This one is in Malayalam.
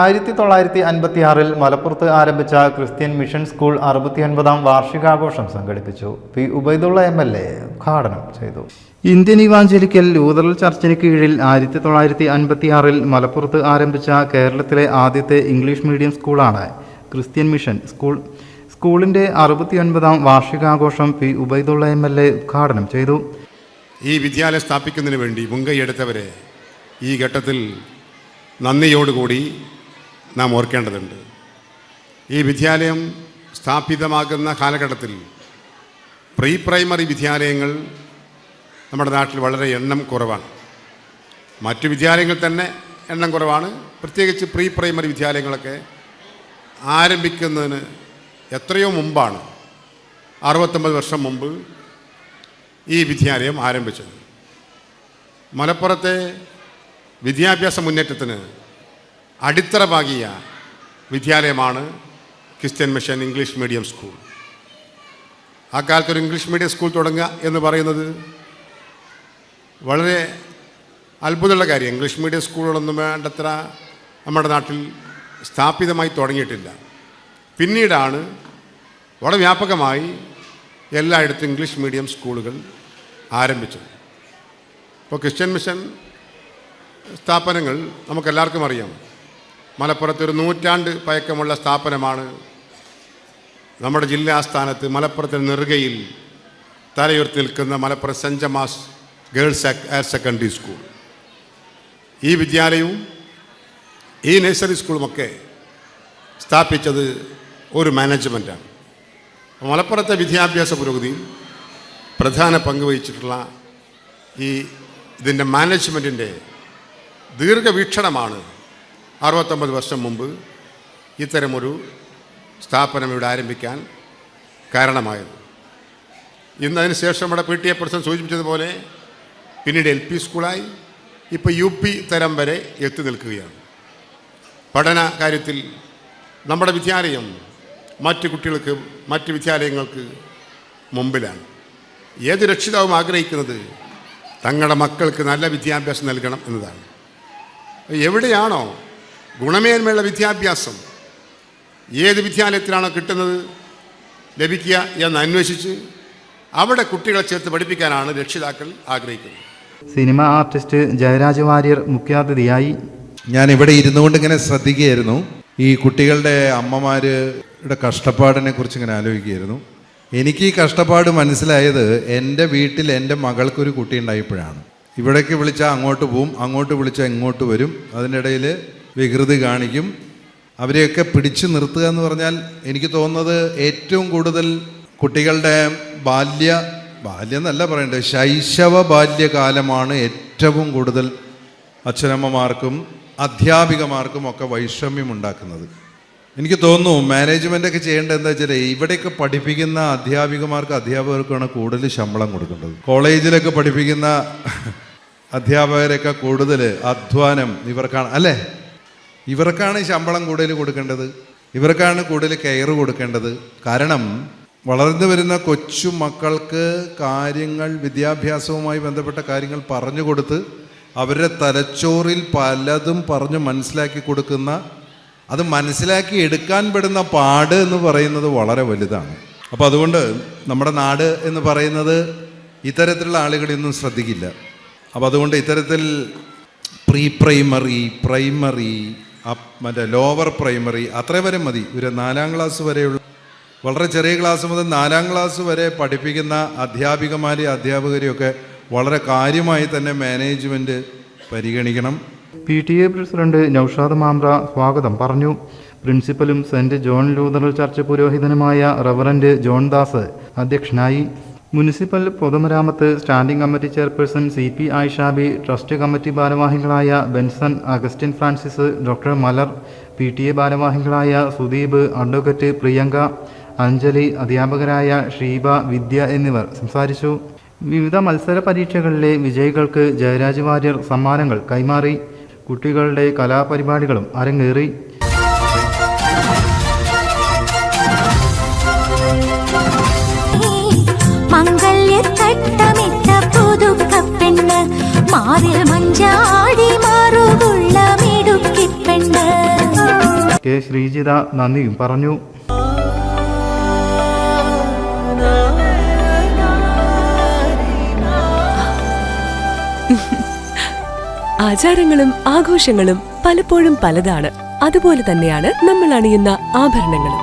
ആയിരത്തി തൊള്ളായിരത്തി അൻപത്തി ആറിൽ മലപ്പുറത്ത് ആരംഭിച്ച ക്രിസ്ത്യൻ മിഷൻ സ്കൂൾ അറുപത്തിയൊൻപതാം വാർഷികാഘോഷം സംഘടിപ്പിച്ചു. P Ubaidullah M L A ഉദ്ഘാടനം ചെയ്തു. ഇന്ത്യൻ ഇവാഞ്ചലിക്കൽ ലൂതറൽ ചർച്ചിന് കീഴിൽ ആയിരത്തി തൊള്ളായിരത്തി അൻപത്തി ആറിൽ മലപ്പുറത്ത് ആരംഭിച്ച കേരളത്തിലെ ആദ്യത്തെ ഇംഗ്ലീഷ് മീഡിയം സ്കൂളാണ് ക്രിസ്ത്യൻ മിഷൻ സ്കൂൾ. സ്കൂളിന്റെ അറുപത്തിയൊൻപതാം വാർഷികാഘോഷം P Ubaidullah M L A ഉദ്ഘാടനം ചെയ്തു. ഈ വിദ്യാലയം സ്ഥാപിക്കുന്നതിന് വേണ്ടി മുൻകൈയെടുത്തവരെ ഈ ഘട്ടത്തിൽ നന്ദിയോടുകൂടി നാം ഓർക്കേണ്ടതുണ്ട്. ഈ വിദ്യാലയം സ്ഥാപിതമാകുന്ന കാലഘട്ടത്തിൽ പ്രീ പ്രൈമറി വിദ്യാലയങ്ങൾ നമ്മുടെ നാട്ടിൽ വളരെ എണ്ണം കുറവാണ്. മറ്റു വിദ്യാലയങ്ങൾ തന്നെ എണ്ണം കുറവാണ്. പ്രത്യേകിച്ച് പ്രീ പ്രൈമറി വിദ്യാലയങ്ങളൊക്കെ ആരംഭിക്കുന്നതിന് എത്രയോ മുമ്പാണ്. അറുപത്തൊമ്പത് വർഷം മുമ്പ് ഈ വിദ്യാലയം ആരംഭിച്ചത്. മലപ്പുറത്തെ വിദ്യാഭ്യാസ മുന്നേറ്റത്തിന് അടിത്തറ പാകിയ വിദ്യാലയമാണ് Christian mission English medium school. ആ കാലത്ത് ഒരു ഇംഗ്ലീഷ് മീഡിയം സ്കൂൾ തുടങ്ങുക എന്ന് പറയുന്നത് വളരെ അത്ഭുതമുള്ള കാര്യം. ഇംഗ്ലീഷ് മീഡിയം സ്കൂളുകളൊന്നും വേണ്ടത്ര നമ്മുടെ നാട്ടിൽ സ്ഥാപിതമായി തുടങ്ങിയിട്ടില്ല. പിന്നീടാണ് വളരെ വ്യാപകമായി എല്ലായിടത്തും ഇംഗ്ലീഷ് മീഡിയം സ്കൂളുകൾ ആരംഭിച്ചത്. ഇപ്പോൾ ക്രിസ്ത്യൻ മിഷൻ സ്ഥാപനങ്ങൾ നമുക്കെല്ലാവർക്കും അറിയാം. മലപ്പുറത്ത് ഒരു നൂറ്റാണ്ട് പഴക്കമുള്ള സ്ഥാപനമാണ് നമ്മുടെ ജില്ലാസ്ഥാനത്ത് മലപ്പുറത്തെ നെറുകയിൽ തലയുർത്തി നിൽക്കുന്ന Malappuram saint Gemma's girls higher secondary school. ഈ വിദ്യാലയവും ഈ നഴ്സറി സ്കൂളുമൊക്കെ സ്ഥാപിച്ചത് ഒരു മാനേജ്മെന്റാണ് മലപ്പുറത്തെ വിദ്യാഭ്യാസ പുരോഗതിയിൽ പ്രധാന പങ്ക് വഹിച്ചിട്ടുള്ള ഈ ഇതിന്റെ മാനേജ്മെന്റിന്റെ ദീർഘവീക്ഷണമാണ് അറുപത്തൊമ്പത് വർഷം മുമ്പ് ഇത്തരമൊരു സ്ഥാപനം ഇവിടെ ആരംഭിക്കാൻ കാരണമായത്. ഇന്ന് അതിനുശേഷം ഇവിടെ പി ടി എ പ്രസിഡന്റ് സൂചിപ്പിച്ചതുപോലെ പിന്നീട് എൽ പി സ്കൂളായി ഇപ്പോൾ യു പി തരം വരെ എത്തി നിൽക്കുകയാണ്. പഠന കാര്യത്തിൽ നമ്മുടെ വിദ്യാലയം മറ്റ് കുട്ടികൾക്ക് മറ്റ് വിദ്യാലയങ്ങൾക്ക് മുമ്പിലാണ്. ഏത് രക്ഷിതാവും ആഗ്രഹിക്കുന്നത് തങ്ങളുടെ മക്കൾക്ക് നല്ല വിദ്യാഭ്യാസം നൽകണം എന്നതാണ്. എവിടെയാണോ ഗുണമേന്മയുള്ള വിദ്യാഭ്യാസം ഏത് വിദ്യാലയത്തിലാണോ കിട്ടുന്നത് ലഭിക്കുക എന്ന് അന്വേഷിച്ച് അവിടെ കുട്ടികളെ ചേർത്ത് പഠിപ്പിക്കാനാണ് രക്ഷിതാക്കൾ ആഗ്രഹിക്കുന്നത്. സിനിമ ആർട്ടിസ്റ്റ് ജയരാജ് വാര്യർ മുഖ്യാതിഥിയായി. ഞാൻ ഇവിടെ ഇരുന്നു കൊണ്ട് ഇങ്ങനെ ശ്രദ്ധിക്കുകയായിരുന്നു. ഈ കുട്ടികളുടെ അമ്മമാരുടെ കഷ്ടപ്പാടിനെ കുറിച്ച് ഇങ്ങനെ ആലോചിക്കുകയായിരുന്നു. എനിക്ക് ഈ കഷ്ടപ്പാട് മനസ്സിലായത് എന്റെ വീട്ടിൽ എന്റെ മകൾക്കൊരു കുട്ടി ഉണ്ടായപ്പോഴാണ്. ഇവിടേക്ക് വിളിച്ചാൽ അങ്ങോട്ട് പോവും അങ്ങോട്ട് വിളിച്ചാൽ ഇങ്ങോട്ട് വരും. അതിനിടയിൽ വികൃതി കാണിക്കും. അവരെയൊക്കെ പിടിച്ചു നിർത്തുക എന്ന് പറഞ്ഞാൽ എനിക്ക് തോന്നുന്നത് ഏറ്റവും കൂടുതൽ കുട്ടികളുടെ ബാല്യ ബാല്യം എന്നല്ല പറയേണ്ടത് ശൈശവ ബാല്യകാലമാണ് ഏറ്റവും കൂടുതൽ അച്ഛനമ്മമാർക്കും അധ്യാപികമാർക്കും ഒക്കെ വൈഷമ്യം ഉണ്ടാക്കുന്നത്. എനിക്ക് തോന്നുന്നു മാനേജ്മെന്റ് ഒക്കെ ചെയ്യേണ്ടത് എന്താ വെച്ചാൽ ഇവിടെയൊക്കെ പഠിപ്പിക്കുന്ന അധ്യാപികമാർക്ക് അധ്യാപകർക്കാണ് കൂടുതൽ ശമ്പളം കൊടുക്കേണ്ടത്. കോളേജിലൊക്കെ പഠിപ്പിക്കുന്ന അധ്യാപകരൊക്കെ കൂടുതൽ അധ്വാനം ഇവർക്കാണ് അല്ലേ? ഇവർക്കാണ് ശമ്പളം കൂടുതൽ കൊടുക്കേണ്ടത്. ഇവർക്കാണ് കൂടുതൽ കെയർ കൊടുക്കേണ്ടത്. കാരണം വളർന്നു വരുന്ന കൊച്ചു മക്കൾക്ക് കാര്യങ്ങൾ വിദ്യാഭ്യാസവുമായി ബന്ധപ്പെട്ട കാര്യങ്ങൾ പറഞ്ഞു കൊടുത്ത് അവരുടെ തലച്ചോറിൽ പലതും പറഞ്ഞു മനസ്സിലാക്കി കൊടുക്കുന്ന അത് മനസ്സിലാക്കി എടുക്കാൻ പെടുന്ന പാട് എന്ന് പറയുന്നത് വളരെ വലുതാണ്. അപ്പോൾ അതുകൊണ്ട് നമ്മുടെ നാട് എന്ന് പറയുന്നത് ഇത്തരത്തിലുള്ള ആളുകളെയൊന്നും ശ്രദ്ധിക്കില്ല. അപ്പോൾ അതുകൊണ്ട് ഇത്തരത്തിൽ പ്രീ പ്രൈമറി പ്രൈമറി മറ്റേ ലോവർ പ്രൈമറി അത്ര വരെ മതി. ഒരു നാലാം ക്ലാസ് വരെയുള്ള വളരെ ചെറിയ ക്ലാസ് മുതൽ നാലാം ക്ലാസ് വരെ പഠിപ്പിക്കുന്ന അധ്യാപികമാരെയും അധ്യാപകരെയൊക്കെ വളരെ കാര്യമായി തന്നെ മാനേജ്മെന്റ് പരിഗണിക്കണം. P T A president Noushad Mamra സ്വാഗതം. പറഞ്ഞു പ്രിൻസിപ്പലും സെന്റ് ജോൺ ലൂതറൽ ചർച്ച് പുരോഹിതനുമായ റവറന്റ് ജോൺ ദാസ് അധ്യക്ഷനായി മുനിസിപ്പൽ പൊതുമരാമത്ത് standing committee chairperson C P Ayishabi trust committee ഭാരവാഹികളായ Benson Augustine Francis doctor Malar P T A ഭാരവാഹികളായ സുദീപ് അഡ്വക്കറ്റ് പ്രിയങ്ക അഞ്ജലി അധ്യാപകരായ ഷീബ വിദ്യ എന്നിവർ സംസാരിച്ചു. വിവിധ മത്സര പരീക്ഷകളിലെ വിജയികൾക്ക് ജയരാജ് വാര്യർ സമ്മാനങ്ങൾ കൈമാറി. കുട്ടികളുടെ കലാപരിപാടികളും അരങ്ങേറി. കെ ശ്രീജിത നന്ദിയും പറഞ്ഞു. ആചാരങ്ങളും ആഘോഷങ്ങളും പലപ്പോഴും പലതാണ്. അതുപോലെ തന്നെയാണ് നമ്മൾ അണിയുന്ന ആഭരണങ്ങളും.